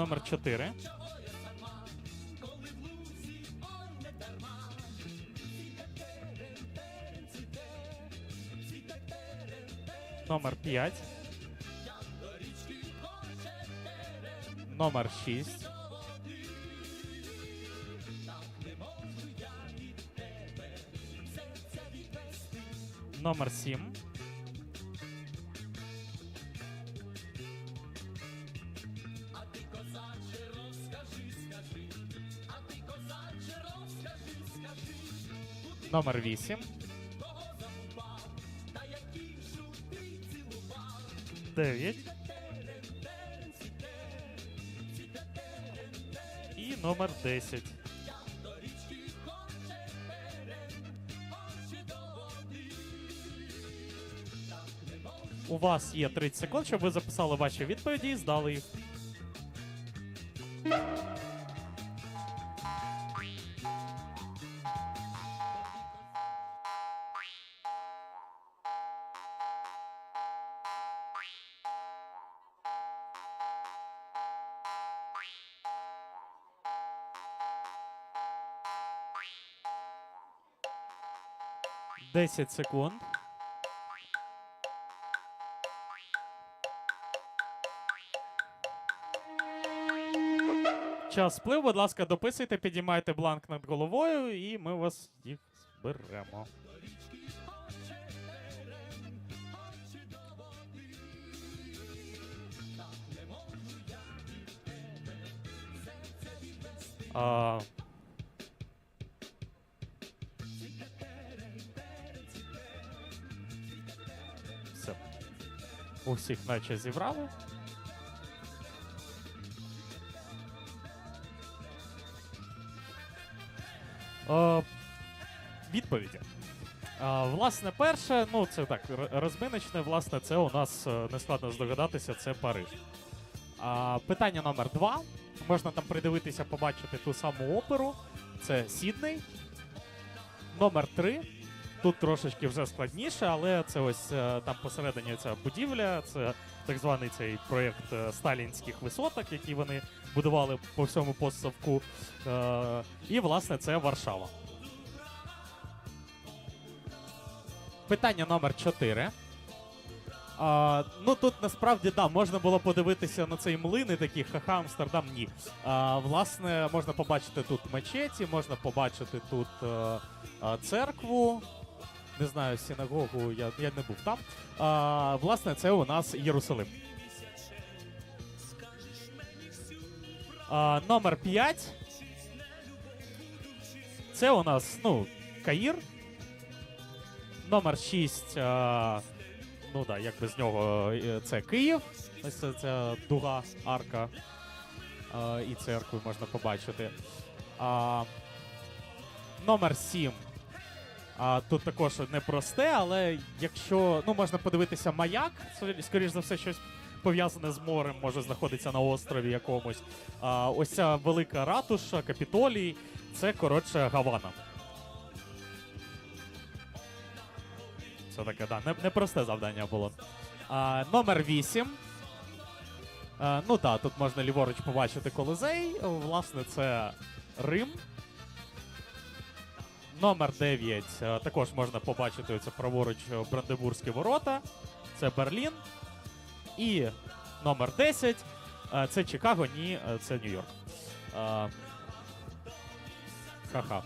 номер 4. Номер 5. Номер 6. Номер 7. Номер 8. Дев'ять. І номер 10. У вас є 30 секунд, щоб ви записали ваші відповіді і здали їх. Десять секунд. Час сплив, будь ласка, дописуйте, підіймайте бланк над головою, і ми вас їх зберемо. А... Усіх наче зібрали. Е, відповіді. Е, власне, перше, ну це так, розминочне, власне, це у нас е, нескладно здогадатися, це Париж. А, питання номер два. Можна там придивитися, побачити ту саму оперу. Це Сідней. Номер три. Тут трошечки вже складніше, але це ось е, там посередині ця будівля, це так званий цей проєкт е, сталінських висоток, які вони будували по всьому постсовку. Е, і, власне, це Варшава. Питання номер 4. А, ну тут насправді да, можна було подивитися на цей млин такі ха-ха, Амстердам ні. А, власне, можна побачити тут мечеті, можна побачити тут е, церкву. Не знаю, синагогу, я, я не був там. А, власне, це у нас Єрусалим. А, номер 5. Це у нас, ну, Каїр. Номер 6. А, ну да, як без нього, е, це Київ. Ось це, це дуга, арка. А, і церкву можна побачити. А, номер 7. А, тут також непросте, але якщо ну, можна подивитися маяк, скоріш за все, щось пов'язане з морем може знаходитися на острові якомусь. А, ось ця велика ратуша, капітолій, це коротше Гавана. Це таке, да, не- непросте завдання було. А, номер 8. А, ну так, тут можна ліворуч побачити Колизей. Власне, це Рим. Номер 9. е, Також можна побачити оце праворуч е, Брандебурзькі ворота. Це Берлін. І номер 10. е, Це Чикаго, ні, це Нью-Йорк. Ха-ха.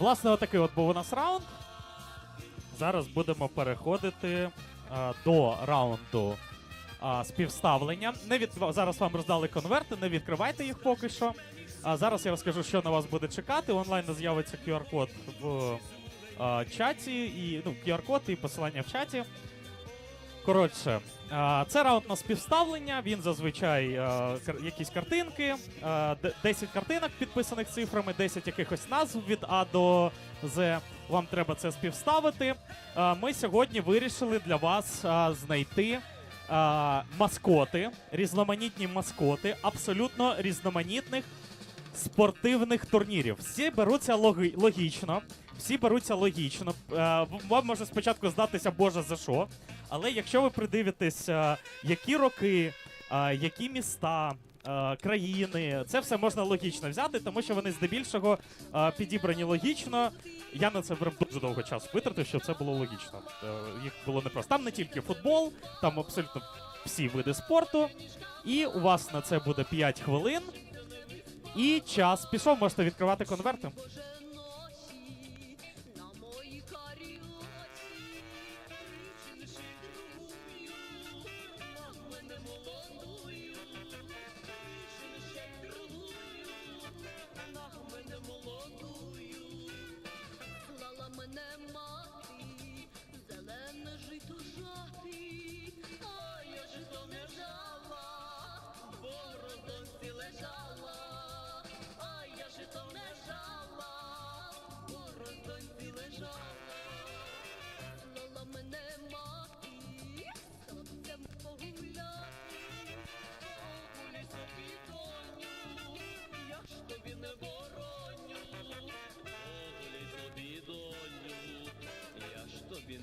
Власне, отакий от був у нас раунд. Зараз будемо переходити до раунду співставлення. Не від... Зараз вам роздали конверти, не відкривайте їх поки що. А зараз я розкажу, що на вас буде чекати. Онлайн з'явиться QR-код в а, чаті, і ну, QR-код і посилання в чаті. Коротше, а, це раунд на співставлення. Він зазвичай а, якісь картинки, а, 10 картинок підписаних цифрами, 10 якихось назв від А до З. Вам треба це співставити. А, Ми сьогодні вирішили для вас а, знайти маскоти, різноманітні маскоти, абсолютно різноманітних спортивних турнірів. Всі беруться логи- логічно. Всі беруться логічно. Е, Вам може спочатку здатися, Боже, за що. Але якщо ви придивитесь, е, які роки, е, які міста, країни. Це все можна логічно взяти, тому що вони здебільшого підібрані логічно. Я на це дуже довго часу витратив, щоб це було логічно. Їх було непросто. Там не тільки футбол, там абсолютно всі види спорту. І у вас на це буде 5 хвилин. І час пішов, можете відкривати конверти.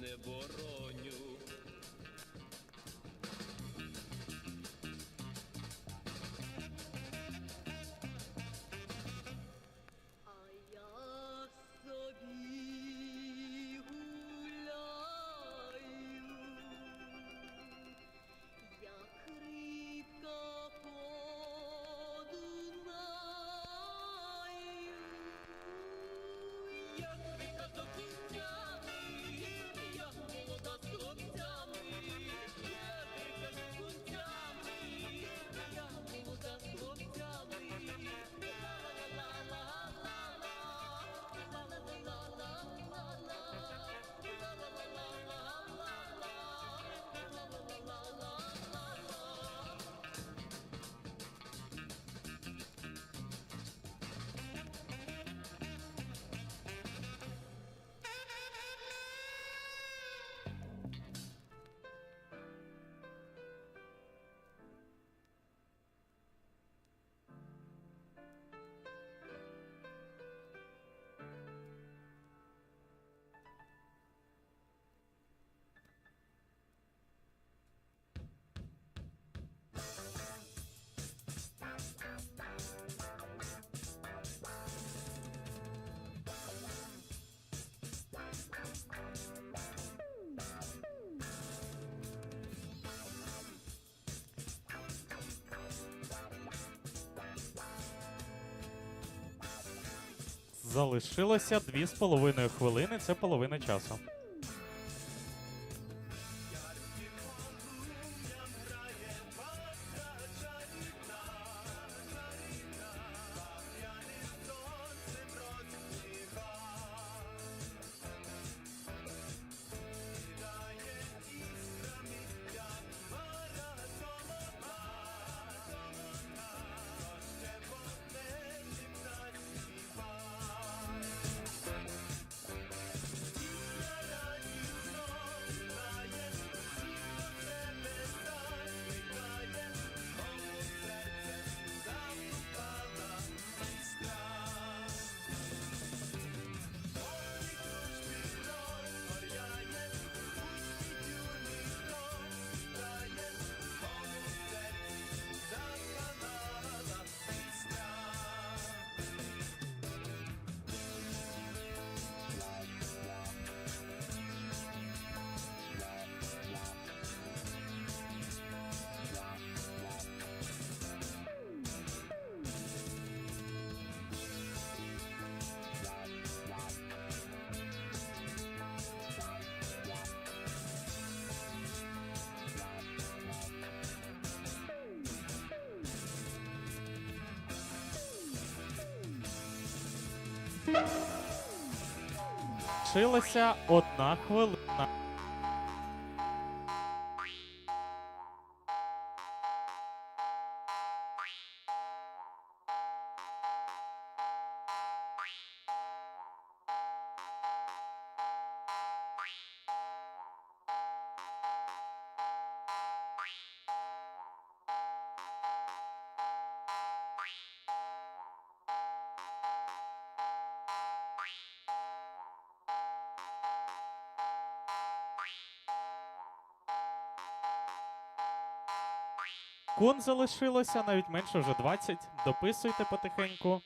Не бороню. Залишилося 2,5 хвилини, це половина часу. Лишилася одна хвилина. Секунд залишилося, навіть менше вже 20. Дописуйте потихеньку.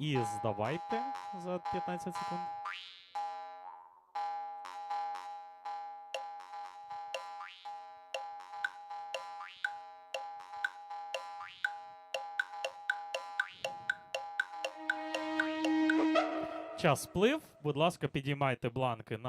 І здавайте за 15 секунд. Час сплив. Будь ласка, підіймайте бланки на